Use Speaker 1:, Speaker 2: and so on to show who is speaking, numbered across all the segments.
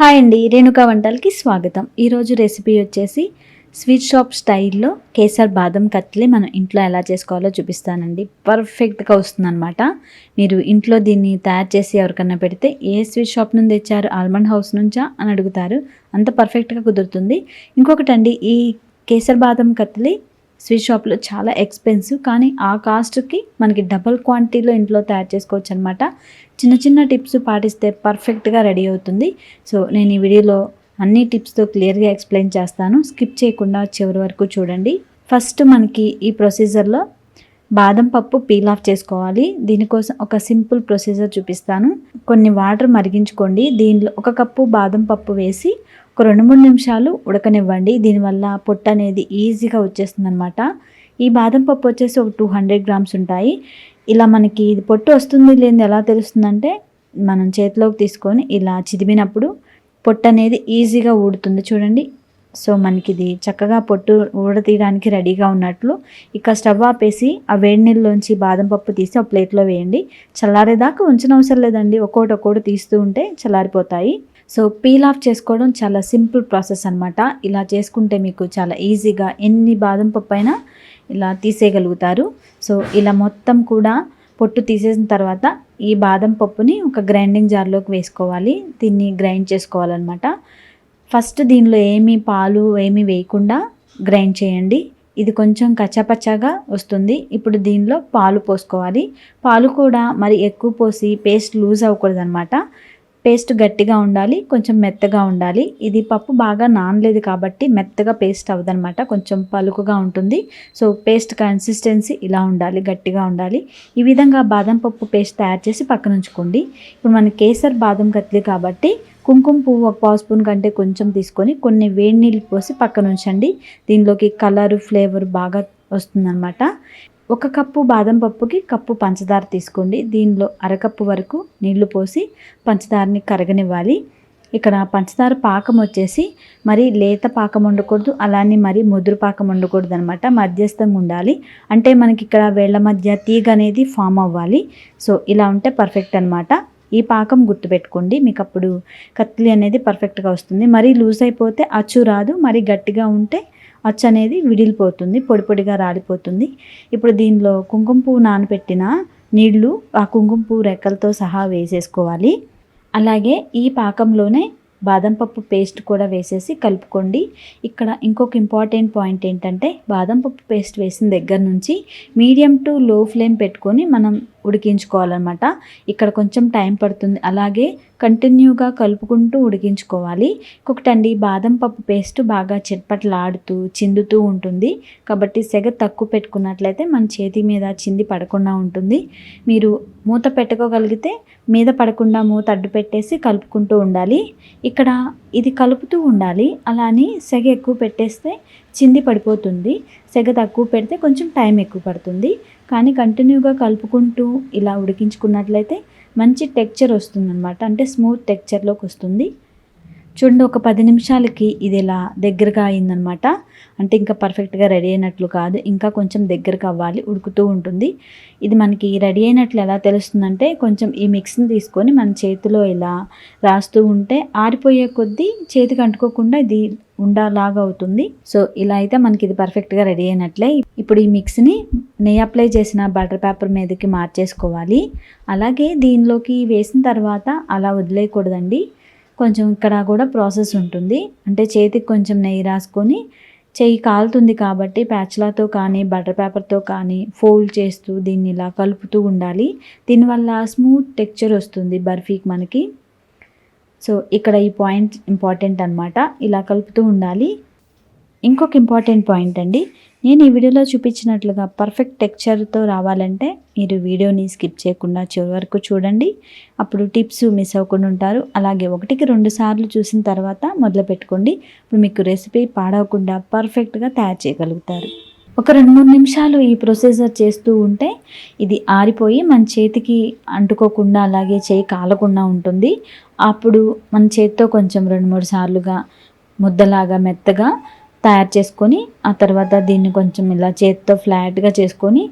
Speaker 1: Hi అండి రేణుకా వంటలకి స్వాగతం. ఈరోజు రెసిపీ వచ్చేసి స్వీట్ షాప్ స్టైల్లో కేసర్ బాదం కత్లీ మనం ఇంట్లో ఎలా చేసుకోవాలో చూపిస్తానండి. పర్ఫెక్ట్గా వస్తుందన్నమాట. మీరు ఇంట్లో దీన్ని తయారు చేసి ఎవరికన్నా పెడితే ఏ స్వీట్ షాప్ నుండి తెచ్చారు ఆల్మండ్ హౌస్ నుంచా అని అడుగుతారు. అంత పర్ఫెక్ట్గా కుదురుతుంది. ఇంకొకటండి ఈ కేసర్ బాదం కత్లీ స్వీట్ షాప్లో చాలా ఎక్స్పెన్సివ్ కానీ ఆ కాస్ట్కి మనకి డబల్ క్వాంటిటీలో ఇంట్లో తయారు చేసుకోవచ్చు అనమాట చిన్న చిన్న టిప్స్ పాటిస్తే పర్ఫెక్ట్గా రెడీ అవుతుంది. సో నేను ఈ వీడియోలో అన్ని టిప్స్తో క్లియర్గా ఎక్స్ప్లెయిన్ చేస్తాను. స్కిప్ చేయకుండా చివరి వరకు చూడండి. ఫస్ట్ మనకి ఈ ప్రొసీజర్లో బాదం పప్పు పీల్ ఆఫ్ చేసుకోవాలి. దీనికోసం ఒక సింపుల్ ప్రొసీజర్ చూపిస్తాను. కొన్ని వాటర్ మరిగించుకోండి. దీనిలో ఒక కప్పు బాదం పప్పు వేసి ఒక రెండు మూడు నిమిషాలు ఉడకనివ్వండి. దీనివల్ల పొట్టు అనేది ఈజీగా వచ్చేస్తుంది అనమాట ఈ బాదం పప్పు వచ్చేసి ఒక టూ హండ్రెడ్ గ్రామ్స్ ఉంటాయి. ఇలా మనకి ఇది పొట్టు వస్తుంది లేని ఎలా తెలుస్తుందంటే మనం చేతిలోకి తీసుకొని ఇలా చిదిమినప్పుడు పొట్టు అనేది ఈజీగా ఊడుతుంది చూడండి. సో మనకి ఇది చక్కగా పొట్టు ఊడతీయడానికి రెడీగా ఉన్నట్లు ఇక స్టవ్ ఆపేసి ఆ వేడి నీళ్ళలోంచి బాదం పప్పు తీసి ఆ ప్లేట్లో వేయండి. చల్లారేదాకా ఉంచనవసరం లేదండి. ఒక్కోటి ఒక్కోటి తీస్తూ ఉంటే చల్లారిపోతాయి. సో పీల్ ఆఫ్ చేసుకోవడం చాలా సింపుల్ ప్రాసెస్ అనమాట ఇలా చేసుకుంటే మీకు చాలా ఈజీగా ఎన్ని బాదం పప్పు అయినా ఇలా తీసేయగలుగుతారు. సో ఇలా మొత్తం కూడా పొట్టు తీసేసిన తర్వాత ఈ బాదం పప్పుని ఒక గ్రైండింగ్ జార్లోకి వేసుకోవాలి. దీన్ని గ్రైండ్ చేసుకోవాలన్నమాట. ఫస్ట్ దీనిలో ఏమీ పాలు ఏమీ వేయకుండా గ్రైండ్ చేయండి. ఇది కొంచెం కచ్చపచ్చగా వస్తుంది. ఇప్పుడు దీనిలో పాలు పోసుకోవాలి. పాలు కూడా మరి ఎక్కువ పోసి పేస్ట్ లూజ్ అవ్వకూడదు అనమాట పేస్ట్ గట్టిగా ఉండాలి కొంచెం మెత్తగా ఉండాలి. ఇది పప్పు బాగా నానలేదు కాబట్టి మెత్తగా పేస్ట్ అవ్వదనమాట కొంచెం పలుకుగా ఉంటుంది. సో పేస్ట్ కన్సిస్టెన్సీ ఇలా ఉండాలి గట్టిగా ఉండాలి. ఈ విధంగా బాదం పప్పు పేస్ట్ తయారు చేసి పక్కన ఉంచుకోండి. ఇప్పుడు మన కేసర్ బాదం కత్లీ కాబట్టి కుంకుమ పువ్వు ఒక పావు స్పూన్ కంటే కొంచెం తీసుకొని కొన్ని వేడి నీళ్ళు పోసి పక్కన ఉంచండి. దీనిలోకి కలర్ ఫ్లేవర్ బాగా వస్తుందన్నమాట ఒక కప్పు బాదం పప్పుకి కప్పు పంచదార తీసుకోండి. దీనిలో అరకప్పు వరకు నీళ్ళు పోసి పంచదారని కరగనివ్వాలి. ఇక్కడ పంచదార పాకం వచ్చేసి మరి లేత పాకం ఉండకూడదు అలానే మరి ముదురు పాకం ఉండకూడదు అనమాట మధ్యస్థంగా ఉండాలి. అంటే మనకి ఇక్కడ వేళ్ళ మధ్య తీగ అనేది ఫామ్ అవ్వాలి. సో ఇలా ఉంటే పర్ఫెక్ట్ అనమాట ఈ పాకం గుర్తుపెట్టుకోండి. మీకు అప్పుడు కత్తిలి అనేది పర్ఫెక్ట్గా వస్తుంది. మరీ లూజ్ అయిపోతే అచ్చు రాదు. మరి గట్టిగా ఉంటే అచ్చు అనేది విడిలిపోతుంది పొడి పొడిగా రాలిపోతుంది. ఇప్పుడు దీనిలో కుంకుమ పువ్వు నానబెట్టిన నీళ్ళు ఆ కుంకుమ పువ్వు రెక్కలతో సహా వేసేసుకోవాలి. అలాగే ఈ పాకంలోనే బాదం పప్పు పేస్ట్ కూడా వేసేసి కలుపుకోండి. ఇక్కడ ఇంకొక ఇంపార్టెంట్ పాయింట్ ఏంటంటే బాదం పప్పు పేస్ట్ వేసిన దగ్గర నుంచి మీడియం టు లో ఫ్లేమ్ పెట్టుకొని మనం ఉడికించుకోవాలన్నమాట. ఇక్కడ కొంచెం టైం పడుతుంది. అలాగే కంటిన్యూగా కలుపుకుంటూ ఉడికించుకోవాలి. ఇంకొకటండి బాదం పప్పు పేస్ట్ బాగా చిట్పట్లాడుతూ చిందుతూ ఉంటుంది. కాబట్టి సెగ తక్కువ పెట్టుకున్నట్లయితే మన చేతి మీద చింది పడకుండా ఉంటుంది. మీరు మూత పెట్టుకోగలిగితే మీద పడకుండా మూత అడ్డు పెట్టేసి కలుపుకుంటూ ఉండాలి. ఇక్కడ ఇది కలుపుతూ ఉండాలి. అలా అని సెగ ఎక్కువ పెట్టేస్తే చింది పడిపోతుంది. సెగ తక్కువ పెడితే కొంచెం టైం ఎక్కువ పడుతుంది. కానీ కంటిన్యూగా కలుపుకుంటూ ఇలా ఉడికించుకున్నట్లయితే మంచి టెక్చర్ వస్తుందన్నమాట. అంటే స్మూత్ టెక్చర్లోకి వస్తుంది. చూడండి ఒక పది నిమిషాలకి ఇది ఇలా దగ్గరగా అయిందనమాట. అంటే ఇంకా పర్ఫెక్ట్గా రెడీ అయినట్లు కాదు ఇంకా కొంచెం దగ్గరకు అవ్వాలి ఉడుకుతూ ఉంటుంది. ఇది మనకి రెడీ అయినట్లు ఎలా తెలుస్తుందంటే కొంచెం ఈ మిక్స్ని తీసుకొని మన చేతిలో ఇలా రాస్తూ ఉంటే ఆరిపోయే కొద్దీ చేతికి అంటుకోకుండా ఇది ఉండలాగా అవుతుంది. సో ఇలా అయితే మనకి ఇది పర్ఫెక్ట్గా రెడీ అయినట్లే. ఇప్పుడు ఈ మిక్స్ని నెయ్యి అప్లై చేసిన బటర్ పేపర్ మీదకి మార్చేసుకోవాలి. అలాగే దీనిలోకి వేసిన తర్వాత అలా వదిలేయకూడదండి. కొంచెం ఇక్కడ కూడా ప్రాసెస్ ఉంటుంది. అంటే చేతికి కొంచెం నెయ్యి రాసుకొని చెయ్యి కాలుతుంది కాబట్టి ప్యాచ్లతో కానీ బటర్ పేపర్తో కానీ ఫోల్డ్ చేస్తూ దీన్ని ఇలా కలుపుతూ ఉండాలి. దీనివల్ల స్మూత్ టెక్చర్ వస్తుంది బర్ఫీకి మనకి. సో ఇక్కడ ఈ పాయింట్ ఇంపార్టెంట్ అనమాట ఇలా కలుపుతూ ఉండాలి. ఇంకొక ఇంపార్టెంట్ పాయింట్ అండి. నేను ఈ వీడియోలో చూపించినట్లుగా పర్ఫెక్ట్ టెక్చర్తో రావాలంటే మీరు వీడియోని స్కిప్ చేయకుండా చివరి వరకు చూడండి. అప్పుడు టిప్స్ మిస్ అవ్వకుండా ఉంటారు. అలాగే ఒకటికి రెండు సార్లు చూసిన తర్వాత మొదలు పెట్టుకోండి. ఇప్పుడు మీకు రెసిపీ పాడవకుండా పర్ఫెక్ట్గా తయారు చేయగలుగుతారు. ఒక రెండు మూడు నిమిషాలు ఈ ప్రొసీజర్ చేస్తూ ఉంటే ఇది ఆరిపోయి మన చేతికి అంటుకోకుండా అలాగే చేయి కాలకుండా ఉంటుంది. అప్పుడు మన చేతితో కొంచెం రెండు మూడు సార్లుగా ముద్దలాగా మెత్తగా తయారు చేసుకొని ఆ తర్వాత దీన్ని కొంచెం ఇలా చేతితో ఫ్లాట్గా చేసుకొని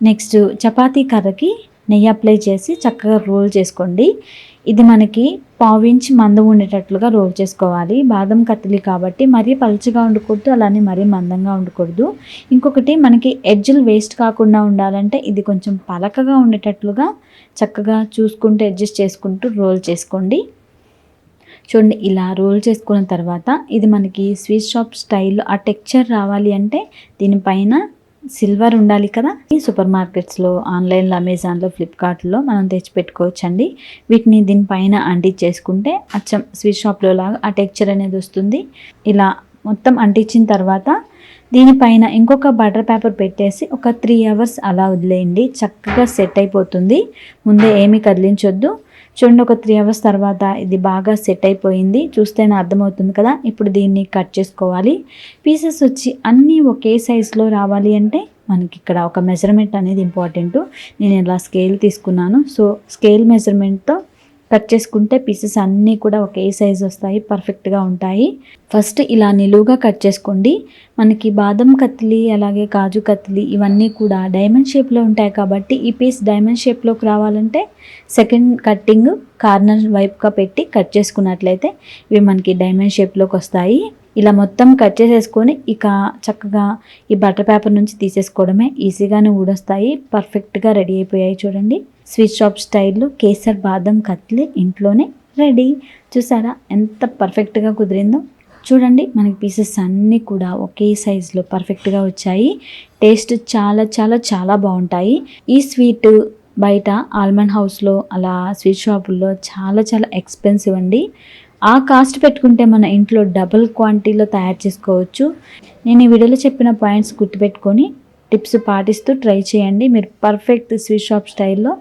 Speaker 1: నెక్స్ట్ చపాతీ కర్రకి నెయ్యి అప్లై చేసి చక్కగా రోల్ చేసుకోండి. ఇది మనకి పావించి మందం ఉండేటట్లుగా రోల్ చేసుకోవాలి. బాదం కత్తిలి కాబట్టి మరీ పలుచగా ఉండకూడదు అలానే మరీ మందంగా ఉండకూడదు. ఇంకొకటి మనకి ఎడ్జులు వేస్ట్ కాకుండా ఉండాలంటే ఇది కొంచెం పలకగా ఉండేటట్లుగా చక్కగా చూసుకుంటూ అడ్జస్ట్ చేసుకుంటూ రోల్ చేసుకోండి. చూడండి ఇలా రోల్ చేసుకున్న తర్వాత ఇది మనకి స్వీట్ షాప్ స్టైల్లో ఆ టెక్చర్ రావాలి అంటే దీనిపైన సిల్వర్ ఉండాలి కదా. ఈ సూపర్ మార్కెట్స్లో ఆన్లైన్లో అమెజాన్లో ఫ్లిప్కార్ట్లో మనం తెచ్చిపెట్టుకోవచ్చండి. వీటిని దీనిపైన అంటించేసుకుంటే అచ్చం స్వీట్ షాప్లో లాగా ఆ టెక్చర్ అనేది వస్తుంది. ఇలా మొత్తం అంటించిన తర్వాత దీనిపైన ఇంకొక బటర్ పేపర్ పెట్టేసి ఒక త్రీ అవర్స్ అలా వదిలేయండి. చక్కగా సెట్ అయిపోతుంది. ముందే ఏమీ కదిలించొద్దు. చూడండి ఒక త్రీ అవర్స్ తర్వాత ఇది బాగా సెట్ అయిపోయింది. చూస్తేనే అర్థమవుతుంది కదా. ఇప్పుడు దీన్ని కట్ చేసుకోవాలి. పీసెస్ వచ్చి అన్నీ ఒకే సైజులో రావాలి అంటే మనకి ఇక్కడ ఒక మెజర్మెంట్ అనేది ఇంపార్టెంట్ నేను ఇలా స్కేల్ తీసుకున్నాను. సో స్కేల్ మెజర్మెంట్తో కట్ చేసుకుంటే పీసెస్ అన్నీ కూడా ఒకే సైజ్ వస్తాయి పర్ఫెక్ట్గా ఉంటాయి. ఫస్ట్ ఇలా నిలువుగా కట్ చేసుకోండి. మనకి బాదం కత్తిలి అలాగే కాజు కత్తిలి ఇవన్నీ కూడా డైమండ్ షేప్లో ఉంటాయి కాబట్టి ఈ పీస్ డైమండ్ షేప్లోకి రావాలంటే సెకండ్ కట్టింగ్ కార్నర్ వైపుగా పెట్టి కట్ చేసుకున్నట్లయితే ఇవి మనకి డైమండ్ షేప్లోకి వస్తాయి. ఇలా మొత్తం కట్ చేసేసుకొని ఇక చక్కగా ఈ బటర్ పేపర్ నుంచి తీసేసుకోవడమే ఈజీగానే ఊడొస్తాయి పర్ఫెక్ట్గా రెడీ అయిపోయాయి చూడండి. స్వీట్ షాప్ స్టైల్లో కేసర్ బాదం కత్లీ ఇంట్లోనే రెడీ. చూసారా ఎంత పర్ఫెక్ట్గా కుదిరిందో? చూడండి మనకి పీసెస్ అన్నీ కూడా ఒకే సైజులో పర్ఫెక్ట్గా వచ్చాయి. టేస్ట్ చాలా చాలా చాలా బాగుంటాయి. ఈ స్వీట్ బయట ఆల్మండ్ హౌస్లో అలా స్వీట్ షాపుల్లో చాలా చాలా ఎక్స్పెన్సివ్ అండి. ఆ కాస్ట్ పెట్టుకుంటే మన ఇంట్లో డబుల్ క్వాంటిటీలో తయారు చేసుకోవచ్చు. నేను ఈ వీడియోలో చెప్పిన పాయింట్స్ గుర్తుపెట్టుకొని టిప్స్ పాటిస్తూ ట్రై చేయండి. మీరు పర్ఫెక్ట్ స్వీట్ షాప్ స్టైల్లో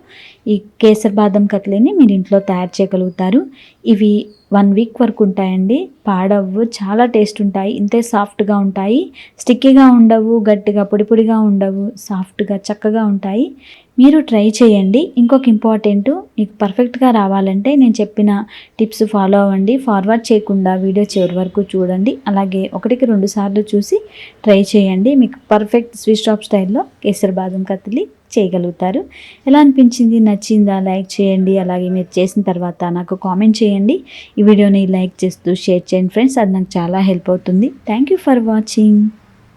Speaker 1: ఈ కేసర్ బాదం కట్లీని మీరు ఇంట్లో తయారు చేయగలుగుతారు. ఇవి వన్ వీక్ వరకు ఉంటాయండి. పాడవు చాలా టేస్ట్ ఉంటాయి. ఇంతే సాఫ్ట్గా ఉంటాయి. స్టిక్కీగా ఉండవు గట్టిగా పొడి పొడిగా ఉండవు సాఫ్ట్గా చక్కగా ఉంటాయి. మీరు ట్రై చేయండి. ఇంకొక ఇంపార్టెంట్ మీకు పర్ఫెక్ట్గా రావాలంటే నేను చెప్పిన టిప్స్ ఫాలో అవ్వండి. ఫార్వర్డ్ చేయకుండా వీడియో చివరి వరకు చూడండి. అలాగే ఒకటికి రెండు సార్లు చూసి ట్రై చేయండి. మీకు పర్ఫెక్ట్ స్వీట్ షాప్ స్టైల్లో కేసరి బాదం కత్తిలి చేయగలుగుతారు. ఎలా అనిపించింది? నచ్చిందా? లైక్ చేయండి. అలాగే మీరు చేసిన తర్వాత నాకు కామెంట్ చేయండి. ఈ వీడియోని లైక్ చేస్తూ షేర్ చేయండి. ఫ్రెండ్స్ అది నాకు చాలా హెల్ప్ అవుతుంది. Thank you for watching.